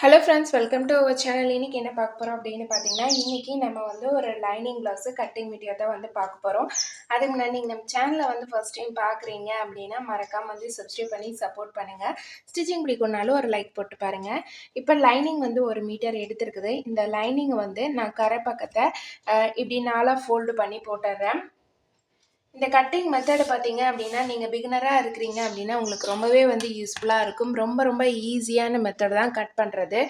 Hello friends welcome to our channel இன்றைக்கி என்ன பார்க்க போகிறோம் அப்படின்னு பார்த்தீங்கன்னா இன்றைக்கி நம்ம வந்து ஒரு லைனிங் ப்ளவுஸு கட்டிங் வீடியோ தான் வந்து பார்க்க போகிறோம் அதுக்கு முன்னாடி நீங்கள் நம்ம சேனலை வந்து ஃபர்ஸ்ட் டைம் பார்க்குறீங்க அப்படின்னா மறக்காமல் வந்து சப்ஸ்கிரைப் பண்ணி சப்போர்ட் பண்ணுங்கள் ஸ்டிச்சிங் பிடிக்கும்னாலும் ஒரு லைக் போட்டு பாருங்கள் இப்போ லைனிங் வந்து ஒரு மீட்டர் எடுத்திருக்குது. இந்த லைனிங்கை வந்து நான் கரை பக்கத்தை இப்படி நாளாக ஃபோல்டு பண்ணி போட்டுடுறேன். இந்த கட்டிங் மெத்தடு பார்த்தீங்க அப்படின்னா நீங்கள் பிகினராக இருக்கிறீங்க அப்படின்னா உங்களுக்கு ரொம்பவே வந்து யூஸ்ஃபுல்லாக இருக்கும். ரொம்ப ரொம்ப ஈஸியான மெத்தட் தான் கட் பண்ணுறது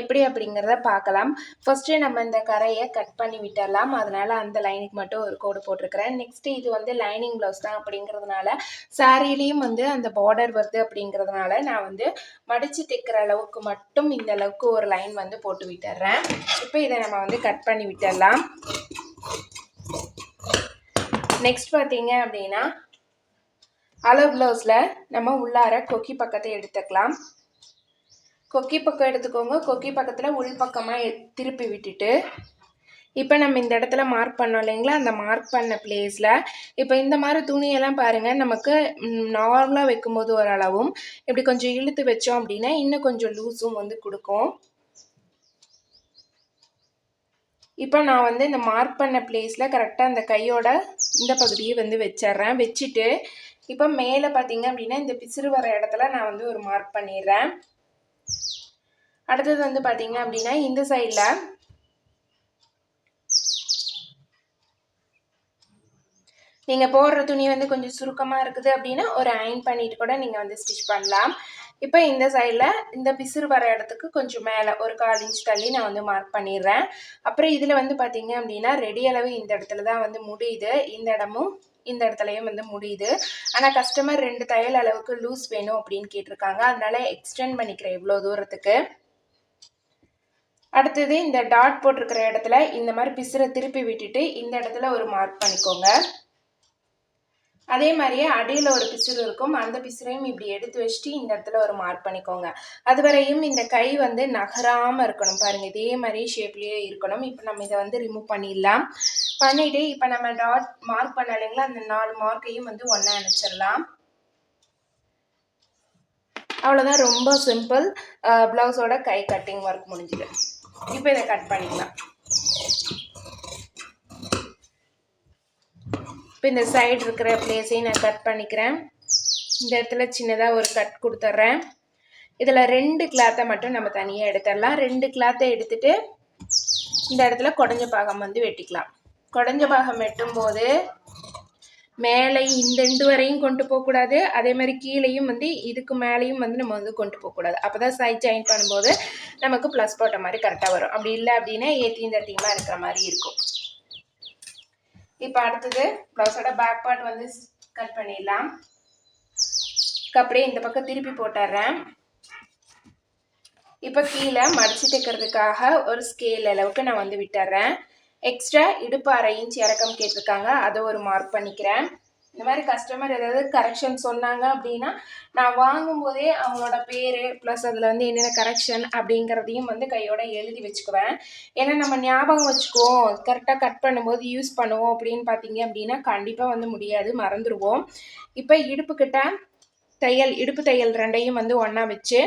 எப்படி அப்படிங்கிறத பார்க்கலாம் ஃபஸ்ட்டு நம்ம இந்த கரையை கட் பண்ணி விட்டுடலாம் அதனால் அந்த லைனுக்கு மட்டும் ஒரு கோடு போட்டிருக்கிறேன். நெக்ஸ்ட்டு இது வந்து லைனிங் ப்ளவுஸ் தான் அப்படிங்கிறதுனால சாரீலேயும் வந்து அந்த பார்டர் வருது அப்படிங்கிறதுனால நான் வந்து மடித்து தைக்கிற அளவுக்கு மட்டும் இந்த அளவுக்கு ஒரு லைன் வந்து போட்டு விட்டுறேன். இப்போ இதை நம்ம வந்து கட் பண்ணி விட்டுடலாம் நெக்ஸ்ட் பார்த்தீங்க அப்படின்னா அளவு ப்ளவுஸில் நம்ம உள்ளார கொக்கி பக்கத்தை எடுத்துக்கலாம். கொக்கி பக்கம் எடுத்துக்கோங்க. கொக்கி பக்கத்தில் உள் பக்கமாக திருப்பி விட்டுட்டு இப்போ நம்ம இந்த இடத்துல மார்க் பண்ணோம் இல்லைங்களா? அந்த மார்க் பண்ண பிளேஸில் இப்போ இந்த மாதிரி துணியெல்லாம் பாருங்கள் நமக்கு நார்மலாக வைக்கும்போது ஓரளவும் இப்படி கொஞ்சம் இழுத்து வச்சோம் அப்படின்னா இன்னும் கொஞ்சம் லூஸும் வந்து கொடுக்கும். இப்போ நான் வந்து இந்த மார்க் பண்ண பிளேஸில் கரெக்டாக அந்த கையோட இந்த பகுதியை வந்து வச்சிட்றேன். வச்சுட்டு இப்போ மேலே பார்த்தீங்க அப்படின்னா இந்த பிசிறு வர இடத்துல நான் வந்து ஒரு மார்க் பண்ணிடுறேன். அடுத்தது வந்து பார்த்தீங்க அப்படின்னா இந்த சைடில் நீங்கள் போடுற துணி வந்து கொஞ்சம் சுருக்கமாக இருக்குது அப்படின்னா ஒரு அயன் பண்ணிட்டு கூட நீங்கள் வந்து ஸ்டிச் பண்ணலாம். இப்போ இந்த சைடில் இந்த பிசிறு வர இடத்துக்கு கொஞ்சம் மேலே ஒரு கால் இன்ச் தள்ளி நான் வந்து மார்க் பண்ணிடுறேன். அப்புறம் இதில் வந்து பார்த்தீங்க அப்படின்னா ரெடி அளவு இந்த இடத்துல தான் வந்து முடியுது. இந்த இடமும் இந்த இடத்துலையும் வந்து முடியுது. ஆனால் கஸ்டமர் ரெண்டு தையல் அளவுக்கு லூஸ் வேணும் அப்படின்னு கேட்டிருக்காங்க. அதனால எக்ஸ்டெண்ட் பண்ணிக்கிறேன் இவ்வளோ தூரத்துக்கு. அடுத்தது இந்த டாட் போட்டிருக்கிற இடத்துல இந்த மாதிரி பிசுரை திருப்பி விட்டுட்டு இந்த இடத்துல ஒரு மார்க் பண்ணிக்கோங்க. அதே மாதிரியே அடியில் ஒரு பிசுறு இருக்கும். அந்த பிசுறையும் இப்படி எடுத்து வச்சுட்டு இந்த இடத்துல ஒரு மார்க் பண்ணிக்கோங்க. அதுவரையும் இந்த கை வந்து நகராமல் இருக்கணும் பாருங்கள் இதே மாதிரி ஷேப்லேயே இருக்கணும். இப்போ நம்ம இதை வந்து ரிமூவ் பண்ணிடலாம். பண்ணிவிட்டு இப்போ நம்ம டாட் மார்க் பண்ண இல்லைங்களா? அந்த நாலு மார்க்கையும் வந்து ஒன்றா அனுப்பிச்சிடலாம் அவ்வளோதான் ரொம்ப சிம்பிள் ப்ளவுஸோட கை கட்டிங் ஒர்க் முடிஞ்சுது. இப்போ இதை கட் பண்ணிக்கலாம். இப்போ இந்த சைடு இருக்கிற பிளேஸையும் நான் கட் பண்ணிக்கிறேன். இந்த இடத்துல சின்னதாக ஒரு கட் கொடுத்துட்றேன். இதில் ரெண்டு கிளாத்தை மட்டும் நம்ம தனியாக எடுத்துடலாம். ரெண்டு கிளாத்தை எடுத்துட்டு இந்த இடத்துல குடஞ்ச பாகம் வந்து வெட்டிக்கலாம். குடஞ்ச பாகம் வெட்டும்போது மேலே இந்த ரெண்டு வரையும் கொண்டு போகக்கூடாது அதே மாதிரி கீழேயும் வந்து இதுக்கு மேலேயும் வந்து நம்ம வந்து கொண்டு போகக்கூடாது அப்போ தான் சைட் ஜாயின் பண்ணும்போது நமக்கு ப்ளஸ் போட்ட மாதிரி கரெக்டாக வரும். அப்படி இல்லை அப்படின்னா ஏற்றியும் தட்டியுமா இருக்கிற மாதிரி இருக்கும். இப்போ அடுத்தது ப்ளவுஸோட பேக் பார்ட் வந்து கட் பண்ணிடலாம். அப்படியே இந்த பக்கம் திருப்பி போட்டுடுறேன் இப்போ கீழே மடிச்சு தைக்கிறதுக்காக ஒரு ஸ்கேல் அளவுக்கு நான் வந்து விட்டுறேன். எக்ஸ்ட்ரா இடுப்பு அரை இன்ச் இறக்கம் கேட்டிருக்காங்க. அதை ஒரு மார்க் பண்ணிக்கிறேன். இந்த மாதிரி கஸ்டமர் ஏதாவது கரெக்ஷன் சொன்னாங்க அப்படின்னா நான் வாங்கும்போதே அவங்களோட பேர் ப்ளஸ் அதில் வந்து என்னென்ன கரெக்ஷன் அப்படிங்கிறதையும் வந்து கையோட எழுதி வச்சுக்குவேன். ஏன்னா நம்ம ஞாபகம் வச்சுக்குவோம் கரெக்டாக கட் பண்ணும்போது யூஸ் பண்ணுவோம் அப்படின்னு பார்த்தீங்க அப்படின்னா கண்டிப்பாக வந்து முடியாது மறந்துடுவோம் இப்போ இடுப்புக்கிட்ட தையல் இடுப்பு தையல் ரெண்டையும் வந்து ஒன்றா வச்சு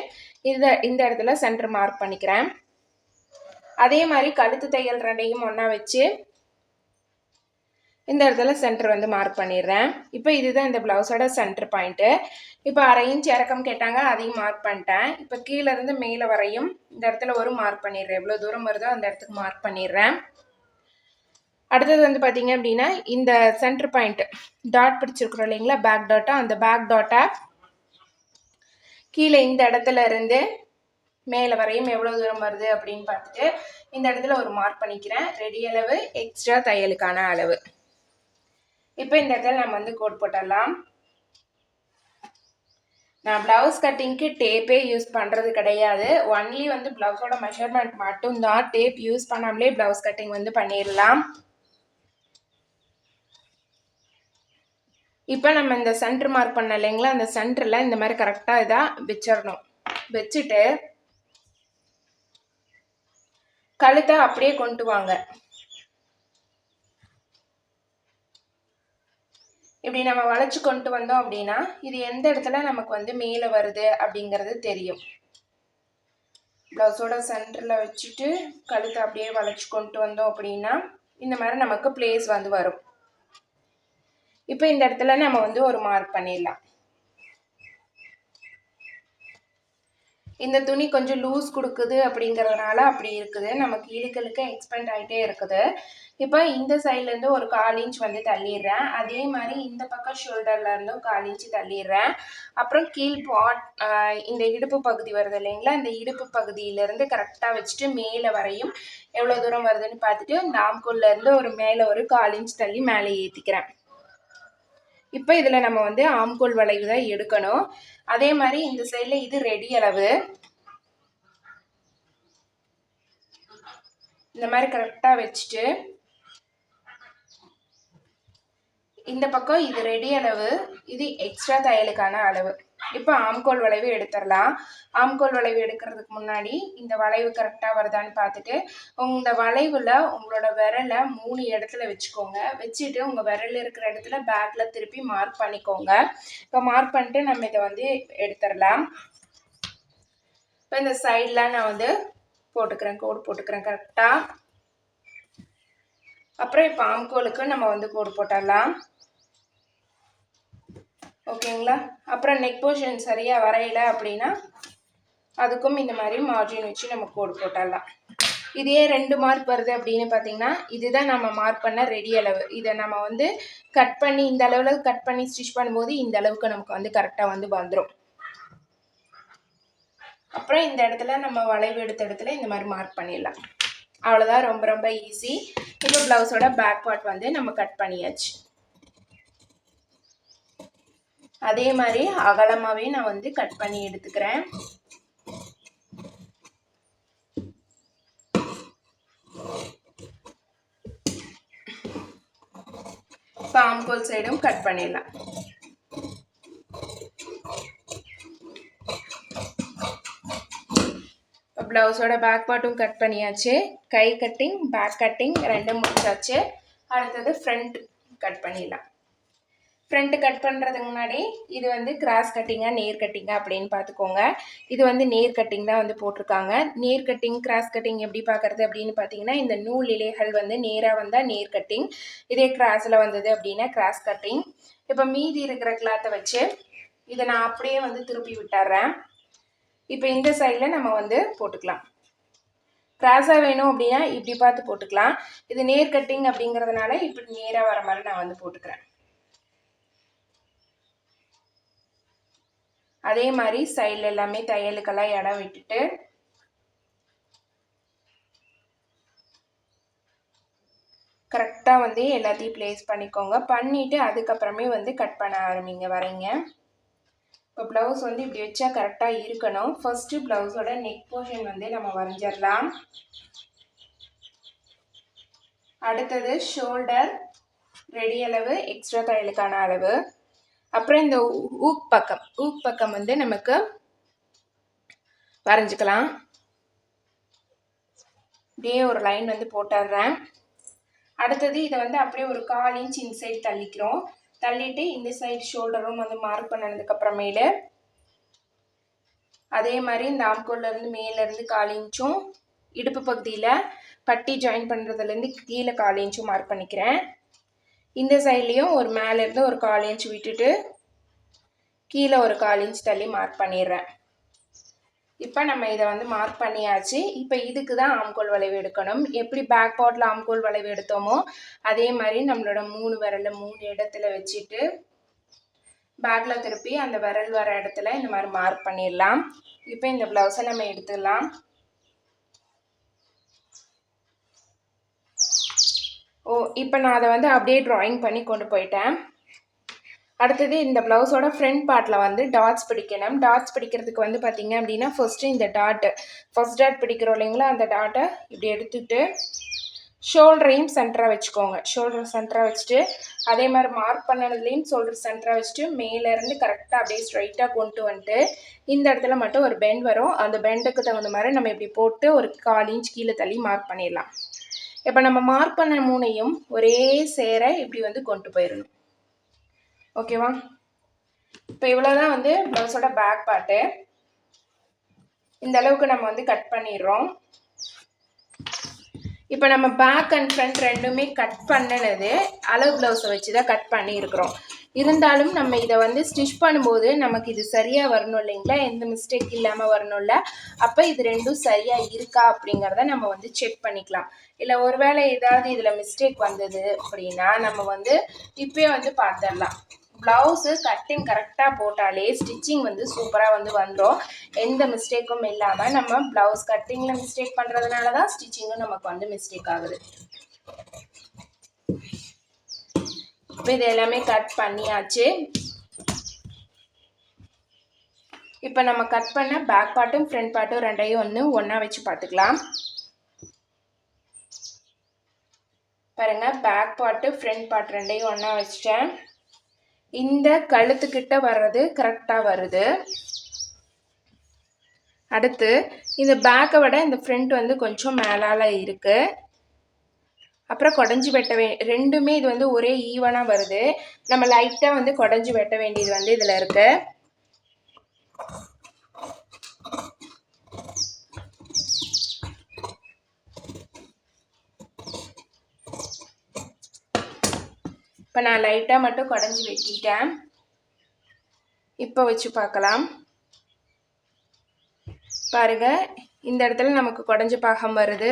இந்த இந்த இடத்துல சென்டர் மார்க் பண்ணிக்கிறேன். அதே மாதிரி கழுத்து தையல் ரெண்டையும் ஒன்றா வச்சு இந்த இடத்துல சென்டர் வந்து மார்க் பண்ணிடுறேன். இப்போ இதுதான் இந்த ப்ளவுஸோட சென்டர் பாயிண்ட்டு இப்போ அரை இன்ச் இறக்கம் கேட்டாங்க அதையும் மார்க் பண்ணிட்டேன். இப்போ கீழேருந்து மேலே வரையும் இந்த இடத்துல ஒரு மார்க் பண்ணிடுறேன். எவ்வளோ தூரம் வருதோ அந்த இடத்துக்கு மார்க் பண்ணிடுறேன். அடுத்தது வந்து பார்த்தீங்க அப்படின்னா இந்த சென்டர் பாயிண்ட் டாட் பிடிச்சிருக்கிறோம் இல்லைங்களா பேக் டாட்டா அந்த பேக் டாட்டை கீழே இந்த இடத்துல இருந்து மேலே வரையும் எவ்வளோ தூரம் வருது அப்படின்னு பார்த்துட்டு இந்த இடத்துல ஒரு மார்க் பண்ணிக்கிறேன். ரெடி அளவு எக்ஸ்ட்ரா தையலுக்கான அளவு. இப்போ இந்த இடத்துல நம்ம வந்து கோட் போட்டுடலாம். நான் ப்ளவுஸ் கட்டிங்க்கு டேப்பே யூஸ் பண்ணுறது கிடையாது. ஒன்லி வந்து ப்ளவுஸோட மெஷர்மெண்ட் மட்டும்தான் டேப் யூஸ் பண்ணாமலே ப்ளவுஸ் கட்டிங் வந்து பண்ணிடலாம். இப்போ நம்ம இந்த சென்டர் மார்க் பண்ண இல்லைங்களா? அந்த சென்டரில் இந்த மாதிரி கரெக்டாக இதாக வச்சிடணும். வச்சுட்டு கழுத்தை அப்படியே கொண்டு வாங்க. இப்படி நம்ம வளைச்சு கொண்டு வந்தோம் அப்படின்னா இது எந்த இடத்துல நமக்கு வந்து மேலே வருது அப்படிங்கிறது தெரியும். ப்ளவுஸோட சென்டரில் வச்சுட்டு கழுத்தை அப்படியே வளைச்சி கொண்டு வந்தோம் அப்படின்னா இந்த மாதிரி நமக்கு பிளேஸ் வந்து வரும். இப்போ இந்த இடத்துல நம்ம வந்து ஒரு மார்க் பண்ணிடலாம். இந்த துணி கொஞ்சம் லூஸ் கொடுக்குது அப்படிங்கிறதுனால அப்படி இருக்குது. நமக்கு இழுக்கலுக்கு எக்ஸ்பெண்ட் ஆகிட்டே இருக்குது. இப்போ இந்த சைட்லேருந்து ஒரு கால் இன்ச் வந்து தள்ளிடுறேன். அதே மாதிரி இந்த பக்கம் ஷோல்டர்லேருந்தும் கால் இன்ச்சு தள்ளிடுறேன். அப்புறம் கீழ் பாட் இந்த இடுப்பு பகுதி வருது இல்லைங்களா? இந்த இடுப்பு பகுதியிலேருந்து கரெக்டாக வச்சுட்டு மேலே வரையும் எவ்வளோ தூரம் வருதுன்னு பார்த்துட்டு இந்த ஆம்கோல்லேருந்து ஒரு மேலே ஒரு கால் இன்ச் தள்ளி மேலே ஏற்றிக்கிறேன் இப்போ இதில் நம்ம வந்து ஆம்கோல் வளைவு தான் எடுக்கணும். அதே மாதிரி இந்த சைடில் இது ரெடி அளவு. இந்த மாதிரி கரெக்டாக வச்சுட்டு இந்த பக்கம் இது ரெடி அளவு இது எக்ஸ்ட்ரா தையலுக்கான அளவு. இப்போ ஆம்கோல் வளைவு எடுத்துடலாம் ஆம்கோல் வளைவு எடுக்கிறதுக்கு முன்னாடி இந்த வளைவு கரெக்டாக வருதான்னு பார்த்துட்டு இந்த வளைவில் உங்களோட விரலை மூணு இடத்துல வச்சுக்கோங்க. வச்சுட்டு உங்கள் விரல் இருக்கிற இடத்துல பேக்கில் திருப்பி மார்க் பண்ணிக்கோங்க. இப்போ மார்க் பண்ணிட்டு நம்ம இதை வந்து எடுத்துடலாம் இப்போ இந்த சைடில் நான் வந்து போட்டுக்கிறேன். கோடு போட்டுக்கிறேன் கரெக்டாக அப்புறம் இப்போ ஆம்கோலுக்கு நம்ம வந்து கோடு போட்டுடலாம் ஓகேங்களா? அப்புறம் நெக் போர்ஷன் சரியாக வரையலை அப்படின்னா அதுக்கும் இந்த மாதிரி மார்ஜின் வச்சு நம்ம கோடு போட்டுடலாம் இதே ரெண்டு மார்க் வருது அப்படின்னு பார்த்தீங்கன்னா இதுதான் நம்ம மார்க் பண்ண ரெடி அளவு. இதை நம்ம வந்து கட் பண்ணி இந்த அளவில் கட் பண்ணி ஸ்டிச் பண்ணும்போது இந்த அளவுக்கு நமக்கு வந்து கரெக்டாக வந்து வந்துடும் அப்புறம் இந்த இடத்துல நம்ம வளைவு எடுத்த இடத்துல இந்த மாதிரி மார்க் பண்ணிடலாம் அவ்வளோதான் ரொம்ப ரொம்ப ஈஸி இப்போ ப்ளவுஸோட பேக் பார்ட் வந்து நம்ம கட் பண்ணியாச்சு. அதே மாதிரி அகலமாகவே நான் வந்து கட் பண்ணி எடுத்துக்கிறேன். இப்போ சைடும் கட் பண்ணிடலாம். ப்ளவுஸோட பேக் பார்ட்டும் கட் பண்ணியாச்சு. கை கட்டிங் பேக் கட்டிங் ரெண்டும் முடிச்சாச்சு. அடுத்தது ஃப்ரண்ட் கட் பண்ணிடலாம். ஃப்ரண்ட்டு கட் பண்ணுறதுக்கு முன்னாடி இது வந்து கிராஸ் கட்டிங்காக நேர் கட்டிங்கா அப்படின்னு பார்த்துக்கோங்க. இது வந்து நேர் கட்டிங் தான் வந்து போட்டிருக்காங்க. நேர் கட்டிங் கிராஸ் கட்டிங் எப்படி பார்க்குறது அப்படின்னு பார்த்தீங்கன்னா இந்த நூல் இலைகள் வந்து நேராக வந்தால் நேர் கட்டிங் இதே கிராஸில் வந்தது அப்படின்னா கிராஸ் கட்டிங் இப்போ மீதி இருக்கிற கிளாத்தை வச்சு இதை நான் அப்படியே வந்து திருப்பி விட்டுறேன். இப்போ இந்த சைடில் நம்ம வந்து போட்டுக்கலாம். கிராஸாக வேணும் அப்படின்னா இப்படி பார்த்து போட்டுக்கலாம். இது நேர் கட்டிங் அப்படிங்கிறதுனால இப்படி நேராக வர மாதிரி நான் வந்து போட்டுக்கிறேன். அதே மாதிரி சைடில் எல்லாமே தையலுக்கெல்லாம் இடம் விட்டுட்டு கரெக்டாக வந்து எல்லாத்தையும் ப்ளேஸ் பண்ணிக்கோங்க. பண்ணிவிட்டு அதுக்கப்புறமே வந்து கட் பண்ண ஆரம்பிங்க. வரீங்க இப்போ ப்ளவுஸ் வந்து இப்படி வச்சா கரெக்டாக இருக்கணும். ஃபஸ்ட்டு ப்ளவுஸோட நெக் போர்ஷன் வந்து நம்ம வரைஞ்சிடலாம். அடுத்தது ஷோல்டர் ரெடி அளவு எக்ஸ்ட்ரா தையலுக்கான அளவு. அப்புறம் இந்த ஊக் பக்கம் ஊக் பக்கம் வந்து நமக்கு வரைஞ்சிக்கலாம். இப்படியே ஒரு லைன் வந்து போட்டுடுறேன். அடுத்தது இதை வந்து அப்படியே ஒரு கால் இன்ச் இன்சைட் தள்ளிக்கிறோம். தள்ளிட்டு இந்த சைடு ஷோல்டரும் வந்து மார்க் பண்ணதுக்கப்புறமேலு அதே மாதிரி இந்த ஆம்கோல்லேருந்து மேலேருந்து கால் இன்ச்சும் இடுப்பு பகுதியில் பட்டி ஜாயின் பண்ணுறதுலேருந்து கீழே கால் இன்ச்சும் மார்க் பண்ணிக்கிறேன். இந்த சைட்லேயும் ஒரு மேலேருந்து ஒரு கால் இன்ச் விட்டுட்டு கீழே ஒரு கால் இன்ச் தள்ளி மார்க் பண்ணிடுறேன். இப்போ நம்ம இதை வந்து மார்க் பண்ணியாச்சு. இப்போ இதுக்கு தான் ஆம்கோல் வளைவு எடுக்கணும். எப்படி பேக் பாட்டில் ஆம்கோல் வளைவு எடுத்தோமோ அதே மாதிரி நம்மளோட மூணு விரலில் மூணு இடத்துல வச்சுட்டு பேக்கில் திருப்பி அந்த விரல் வர இடத்துல இந்த மாதிரி மார்க் பண்ணிடலாம். இப்போ இந்த ப்ளவுஸை நம்ம எடுத்துடலாம். ஓ இப்போ நான் அதை வந்து அப்படியே ட்ராயிங் பண்ணி கொண்டு போயிட்டேன். அடுத்தது இந்த ப்ளவுஸோட ஃப்ரண்ட் பார்ட்டில் வந்து டாட்ஸ் பிடிக்கணும். டாட்ஸ் பிடிக்கிறதுக்கு வந்து பார்த்திங்க அப்படின்னா ஃபஸ்ட்டு இந்த டாட்டு ஃபஸ்ட் டாட் பிடிக்கிறோம் இல்லைங்களா? அந்த டாட்டை இப்படி எடுத்துகிட்டு ஷோல்டரையும் சென்டராக வச்சுக்கோங்க. ஷோல்டர் சென்டராக வச்சுட்டு அதே மாதிரி மார்க் பண்ணதுலேயும் ஷோல்டர் சென்டராக வச்சுட்டு மேலேருந்து கரெக்டாக அப்படியே ஸ்ட்ரைட்டாக கொண்டு வந்துட்டு இந்த இடத்துல மட்டும் ஒரு பெண்ட் வரும். அந்த பெண்டுக்கு தகுந்த மாதிரி நம்ம இப்படி போட்டு ஒரு கால் இன்ச் கீழே தள்ளி மார்க் பண்ணிடலாம். இப்போ நம்ம மார்க் பண்ண மூணையும் ஒரே சேர இப்படி வந்து கொண்டு போயிடணும் ஓகேவா இப்போ இவ்வளோ தான் வந்து ப்ளவுஸோட பேக் பார்ட்டு இந்த அளவுக்கு நம்ம வந்து கட் பண்ணிடுறோம். இப்போ நம்ம பேக் அண்ட் ஃப்ரண்ட் ரெண்டுமே கட் பண்ணினது அளவு ப்ளவுஸை வச்சு தான் கட் பண்ணியிருக்கிறோம். இருந்தாலும் நம்ம இதை வந்து ஸ்டிச் பண்ணும்போது நமக்கு இது சரியாக வரணும் இல்லைங்களா? எந்த மிஸ்டேக் இல்லாமல் வரணும்ல? அப்போ இது ரெண்டும் சரியாக இருக்கா அப்படிங்கிறத நம்ம வந்து செக் பண்ணிக்கலாம். இல்லை ஒருவேளை ஏதாவது இதில் மிஸ்டேக் வந்தது அப்படின்னா நம்ம வந்து இப்போயே வந்து பார்த்துடலாம். ப்ளவுஸு கட்டிங் கரெக்டாக போட்டாலே ஸ்டிச்சிங் வந்து சூப்பராக வந்து வந்துடும் எந்த மிஸ்டேக்கும் இல்லாமல் நம்ம ப்ளவுஸ் கட்டிங்கில் மிஸ்டேக் பண்ணுறதுனால தான் ஸ்டிச்சிங்கும் நமக்கு வந்து மிஸ்டேக் ஆகுது. இப்போ இது எல்லாமே கட் பண்ணியாச்சு. இப்போ நம்ம கட் பண்ண பேக் பார்ட்டும் ஃப்ரண்ட் பார்ட்டும் ரெண்டையும் வந்து ஒன்றா வச்சு பார்த்துக்கலாம். பாருங்கள் பேக் பார்ட்டு ஃப்ரண்ட் பார்ட் ரெண்டையும் ஒன்றா வச்சிட்டேன். இந்த கழுத்துக்கிட்ட வர்றது கரெக்டாக வருது. அடுத்து இந்த பேக்கை விட இந்த ஃப்ரண்ட் வந்து கொஞ்சம் மேலால் இருக்குது அப்புறம் குடஞ்சி வெட்ட வே ரெண்டுமே இது வந்து ஒரே ஈவனாக வருது. நம்ம லைட்டாக வந்து குடஞ்சி வெட்ட வேண்டியது வந்து இதில் இருக்குது இப்போ நான் லைட்டாக மட்டும் குடஞ்சி வெட்டிட்டேன். இப்போ வச்சு பார்க்கலாம். பாருங்க இந்த இடத்துல நமக்கு குடஞ்ச பாகம் வருது.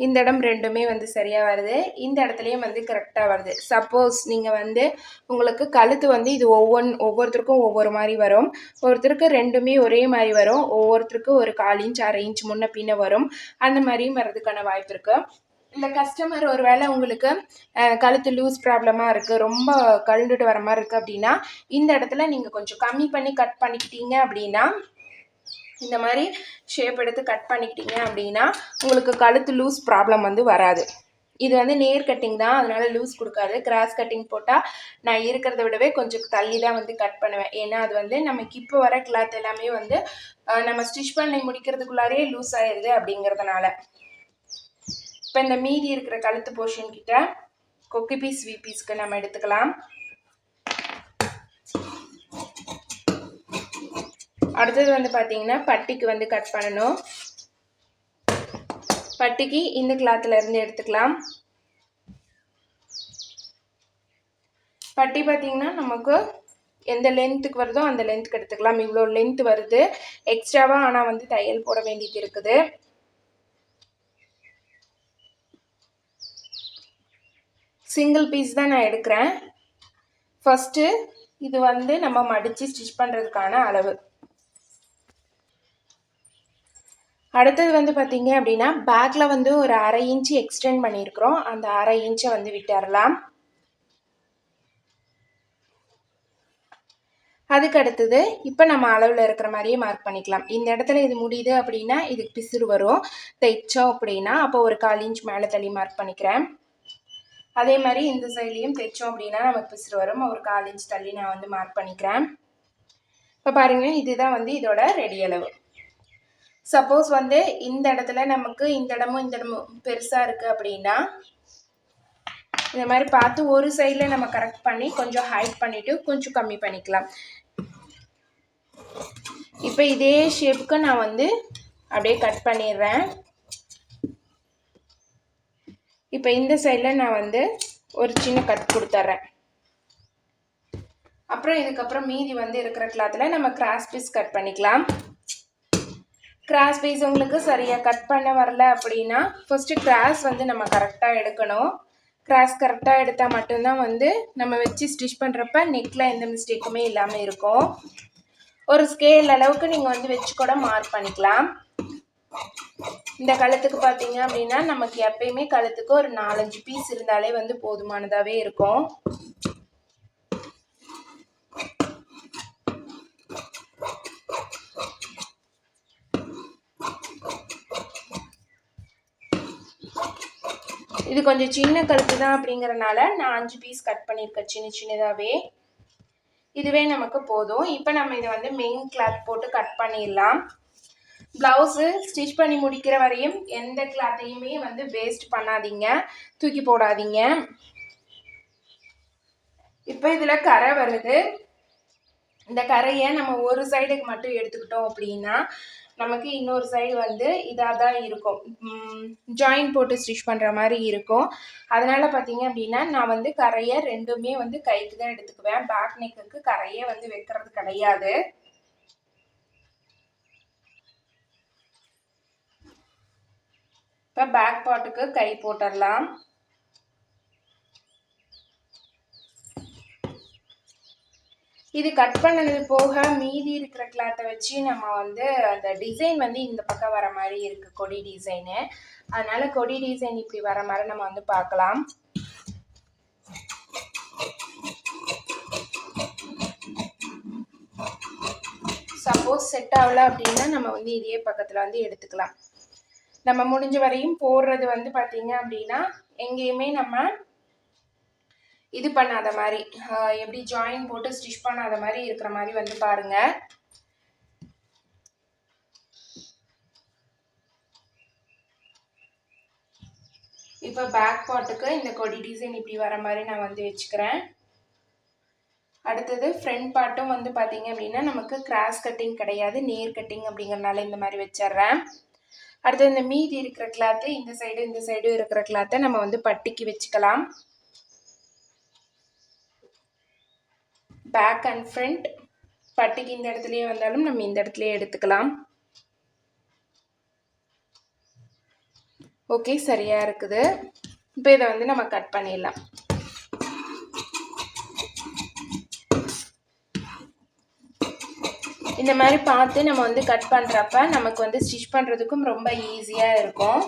இந்த இடம் ரெண்டுமே வந்து சரியாக வருது. இந்த இடத்துலையும் வந்து கரெக்டாக வருது. சப்போஸ் நீங்கள் வந்து உங்களுக்கு கழுத்து வந்து இது ஒவ்வொன் ஒவ்வொருத்தருக்கும் ஒவ்வொரு மாதிரி வரும். ஒருத்தருக்கு ரெண்டுமே ஒரே மாதிரி வரும். ஒவ்வொருத்தருக்கும் ஒரு கால் இன்ச் அரை இன்ச் முன்ன பின்ன வரும். அந்த மாதிரியும் வர்றதுக்கான வாய்ப்பு இருக்குது இந்த கஸ்டமர் ஒரு வேளை உங்களுக்கு கழுத்து லூஸ் ப்ராப்ளமாக இருக்குது ரொம்ப கழுந்துட்டு வர மாதிரி இருக்குது அப்படின்னா இந்த இடத்துல நீங்கள் கொஞ்சம் கம்மி பண்ணி கட் பண்ணிக்கிட்டீங்க அப்படின்னா இந்த மாதிரி ஷேப் எடுத்து கட் பண்ணிக்கிட்டீங்க அப்படின்னா உங்களுக்கு கழுத்து லூஸ் ப்ராப்ளம் வந்து வராது. இது வந்து நேர் கட்டிங் தான். அதனால லூஸ் கொடுக்காது. கிராஸ் கட்டிங் போட்டால் நான் இருக்கிறத விடவே கொஞ்சம் தள்ளி தான் வந்து கட் பண்ணுவேன். ஏன்னா அது வந்து நமக்கு இப்போ வர கிளாத் எல்லாமே வந்து நம்ம ஸ்டிச் பண்ணி முடிக்கிறதுக்குள்ளாரே லூஸ் ஆயிடுது அப்படிங்கிறதுனால. இப்போ இந்த மீதி இருக்கிற கழுத்து போர்ஷன் கிட்ட கொக்கி பீஸ் வி பீஸ்க்கு நம்ம எடுத்துக்கலாம். அடுத்தது வந்து பார்த்தீங்கன்னா பட்டிக்கு வந்து கட் பண்ணணும். பட்டிக்கு இந்த கிளாத்தில் இருந்து எடுத்துக்கலாம். பட்டி பார்த்திங்கன்னா நமக்கு எந்த லென்த்துக்கு வருதோ அந்த லென்த்துக்கு எடுத்துக்கலாம். இவ்வளோ லென்த் வருது. எக்ஸ்ட்ராவாக ஆனால் வந்து தையல் போட வேண்டியது இருக்குது. சிங்கிள் பீஸ் தான் நான் எடுக்கிறேன். ஃபஸ்ட்டு இது வந்து நம்ம மடித்து ஸ்டிச் பண்ணுறதுக்கான அளவு. அடுத்தது வந்து பார்த்தீங்க அப்படின்னா பேக்கில் வந்து ஒரு அரை இன்ச்சு எக்ஸ்டெண்ட் பண்ணியிருக்கிறோம். அந்த அரை இன்ச்சை வந்து விட்டுறலாம். அதுக்கு அடுத்தது இப்போ நம்ம அளவில் இருக்கிற மாதிரியே மார்க் பண்ணிக்கலாம். இந்த இடத்துல இது முடியுது அப்படின்னா இதுக்கு பிசுறு வரும். தைச்சோம் அப்படின்னா அப்போ ஒரு கால் இன்ச் மேலே தள்ளி மார்க் பண்ணிக்கிறேன். அதே மாதிரி இந்த சைட்லேயும் தைச்சோம் அப்படின்னா நமக்கு பிசுறு வரும். ஒரு கால் இன்ச் தள்ளி நான் வந்து மார்க் பண்ணிக்கிறேன். இப்போ பாருங்கள் இதுதான் வந்து இதோட ரெடி அளவு. சப்போஸ் வந்து இந்த இடத்துல நமக்கு இந்த இடமும் இந்த இடமும் பெருசாக இருக்குது அப்படின்னா இந்த மாதிரி பார்த்து ஒரு சைடில் நம்ம கரெக்ட் பண்ணி கொஞ்சம் ஹைட் பண்ணிவிட்டு கொஞ்சம் கம்மி பண்ணிக்கலாம். இப்போ இதே ஷேப்புக்கு நான் வந்து அப்படியே கட் பண்ணிடுறேன். இப்போ இந்த சைடில் நான் வந்து ஒரு சின்ன கட் கொடுத்துட்றேன். அப்புறம் இதுக்கப்புறம் மீதி வந்து இருக்கிற கிளாத்தில் நம்ம கிராஸ் பீஸ் கட் பண்ணிக்கலாம். கிராஸ் பீஸ் உங்களுக்கு சரியாக கட் பண்ண வரல அப்படின்னா ஃபஸ்ட்டு கிராஸ் வந்து நம்ம கரெக்டாக எடுக்கணும். கிராஸ் கரெக்டாக எடுத்தால் மட்டும்தான் வந்து நம்ம வச்சு ஸ்டிச் பண்ணுறப்ப நெக்கில் எந்த மிஸ்டேக்குமே இல்லாமல் இருக்கும். ஒரு ஸ்கேல் அளவுக்கு நீங்கள் வந்து வச்சு கூட மார்க் பண்ணிக்கலாம். இந்த கழுத்துக்கு பார்த்தீங்க அப்படின்னா நமக்கு எப்பயுமே கழுத்துக்கு ஒரு நாலஞ்சு பீஸ் இருந்தாலே வந்து போதுமானதாகவே இருக்கும். இது கொஞ்சம் சின்ன கருப்பு தான் அப்படிங்கிறனால நான் அஞ்சு பீஸ் கட் பண்ணியிருக்கேன் சின்ன சின்னதாகவே இதுவே நமக்கு போதும். இப்போ நம்ம இதை வந்து மெயின் கிளாத் போட்டு கட் பண்ணிடலாம். ப்ளவுஸு ஸ்டிச் பண்ணி முடிக்கிற வரையும் எந்த கிளாத்தையுமே வந்து வேஸ்ட் பண்ணாதீங்க. தூக்கி போடாதீங்க. இப்போ இதில் கரை வருது. இந்த கரையை நம்ம ஒரு சைடுக்கு மட்டும் எடுத்துக்கிட்டோம் அப்படின்னா நமக்கு இன்னொரு சைடு வந்து இதாக தான் இருக்கும் ஜாயின் போட்டு ஸ்டிச் பண்ணுற மாதிரி இருக்கும். அதனால் பார்த்தீங்க அப்படின்னா நான் வந்து கரையை ரெண்டுமே வந்து கைக்கு தான் எடுத்துக்குவேன் பேக் நெக்குக்கு கரையை வந்து வைக்கிறது கிடையாது. இப்போ பேக் பாட்டுக்கு கை போட்டுடலாம். இது கட் பண்ணது போக மீதி இருக்கிற கிளாத்தை வச்சு நம்ம வந்து அந்த டிசைன் வந்து இந்த பக்கம் வர மாதிரி இருக்குது கொடி டிசைனு அதனால கொடி டிசைன் இப்படி வர மாதிரி நம்ம வந்து பார்க்கலாம். சப்போஸ் செட் ஆகல அப்படின்னா நம்ம வந்து இதே பக்கத்தில் வந்து எடுத்துக்கலாம். நம்ம முடிஞ்ச வரையும் போடுறது வந்து பார்த்தீங்க அப்படின்னா எங்கேயுமே நம்ம இது பண்ணாத மாதிரி எப்படி ஜாயின் போட்டு ஸ்டிச் பண்ணாத மாதிரி இருக்கிற மாதிரி வந்து பாருங்கள் இப்போ பேக் பாட்டுக்கு இந்த கொடி டிசைன் இப்படி வர மாதிரி நான் வந்து வச்சுக்கிறேன். அடுத்தது ஃப்ரண்ட் பார்ட்டும் வந்து பார்த்தீங்க அப்படின்னா நமக்கு கிராஸ் கட்டிங் கிடையாது நேர் கட்டிங் அப்படிங்கிறனால இந்த மாதிரி வச்சிட்றேன். அடுத்து இந்த மீதி இருக்கிற கிளாத்து இந்த சைடு இந்த சைடு இருக்கிற கிளாத்தை நம்ம வந்து பட்டிக்கு வச்சுக்கலாம். பேக் அண்ட் ஃப்ரண்ட் பட்டிக்கு இந்த இடத்துலையே வந்தாலும் நம்ம இந்த இடத்துலையே எடுத்துக்கலாம். ஓகே சரியாக இருக்குது. இப்போ இதை வந்து நம்ம கட் பண்ணிடலாம். இந்த மாதிரி பார்த்து நம்ம வந்து கட் பண்ணுறப்ப நமக்கு வந்து ஸ்டிச் பண்ணுறதுக்கும் ரொம்ப ஈஸியாக இருக்கும்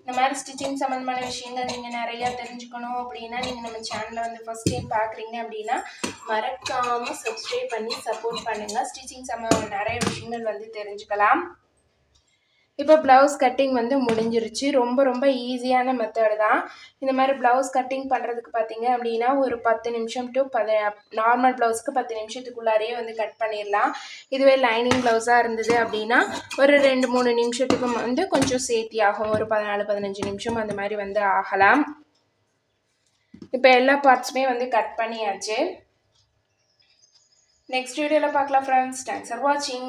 இந்த மாதிரி ஸ்டிச்சிங் சம்மந்தமான விஷயங்கள் நீங்கள் நிறையா தெரிஞ்சுக்கணும் அப்படின்னா நீங்கள் நம்ம சேனலை வந்து ஃபஸ்ட் டைம் பார்க்குறீங்க அப்படின்னா மறக்காமல் சப்ஸ்கிரைப் பண்ணி சப்போர்ட் பண்ணுங்கள் ஸ்டிச்சிங் சம்மந்தமான நிறைய விஷயங்கள் வந்து தெரிஞ்சுக்கலாம். இப்போ ப்ளவுஸ் கட்டிங் வந்து முடிஞ்சிருச்சு. ரொம்ப ரொம்ப ஈஸியான மெத்தடு தான். இந்த மாதிரி ப்ளவுஸ் கட்டிங் பண்ணுறதுக்கு பார்த்தீங்க அப்படின்னா ஒரு பத்து நிமிஷம் டு பதி நார்மல் ப்ளவுஸ்க்கு பத்து நிமிஷத்துக்குள்ளாரையே வந்து கட் பண்ணிடலாம். இதுவே லைனிங் ப்ளவுஸாக இருந்தது அப்படின்னா ஒரு ரெண்டு மூணு நிமிஷத்துக்கு வந்து கொஞ்சம் சேத்தி ஆகும். ஒரு பதினாலு பதினஞ்சு நிமிஷம் அந்த மாதிரி வந்து ஆகலாம். இப்போ எல்லா பார்ட்ஸுமே வந்து கட் பண்ணியாச்சு. நெக்ஸ்ட் வீடியோவில் பார்க்கலாம் ஃப்ரெண்ட்ஸ் தேங்க்ஸ் ஃபார் வாட்சிங்